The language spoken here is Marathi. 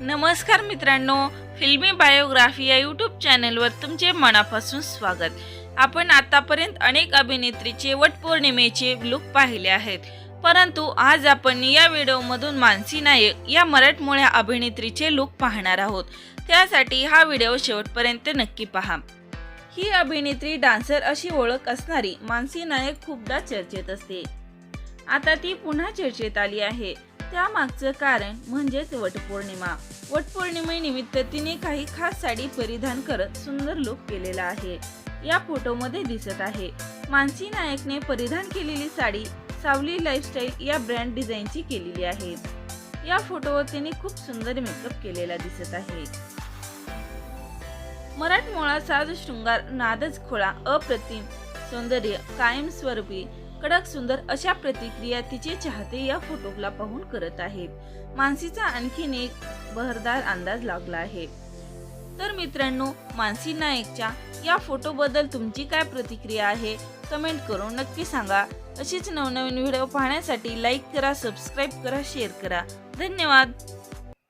नमस्कार मित्रांनो फिल्मी बायोग्राफी या यूट्यूब चॅनलवर तुमचे मनापासून स्वागत. आपण आतापर्यंत अनेक अभिनेत्रीचे वटपौर्णिमेचे लुक पाहिले आहेत. परंतु आज आपण या व्हिडिओमधून मानसी नायक या मराठमोळ्या अभिनेत्रीचे लुक पाहणार आहोत. त्यासाठी हा व्हिडिओ शेवटपर्यंत नक्की पहा. ही अभिनेत्री डान्सर अशी ओळख असणारी मानसी नायक खूपदा चर्चेत असते. आता ती पुन्हा चर्चेत आली आहे. त्यामागचं कारण म्हणजेच वटपौर्णिमा. वटपौर्णिमेनिमित्त तिने काही खास साडी परिधान करत सुंदर लुक केलेला आहे. या फोटोमध्ये दिसत आहे. मानसी नायकने परिधान केलेली साडी सावली लाईफस्टाईल या ब्रँड डिझाईनची केलेली आहे. या फोटोवर तिने खूप सुंदर मेकअप केलेला दिसत आहे. मराठमोळा साज शृंगार नादच खोळा अप्रतिम सौंदर्य कायमस्वरूपी कडक सुंदर अशा प्रतिक्रिया तिचे चाहते या फोटोला पाहून करत आहेत मानसीचा आणखीन एक बहरदार अंदाज लागला आहे. तर मित्रांनो मानसी नायकच्या या फोटोबद्दल तुमची काय प्रतिक्रिया आहे? कमेंट करून नक्की सांगा. अशीच नवनवीन व्हिडिओ पाहण्यासाठी लाईक करा सबस्क्राईब करा शेअर करा. धन्यवाद.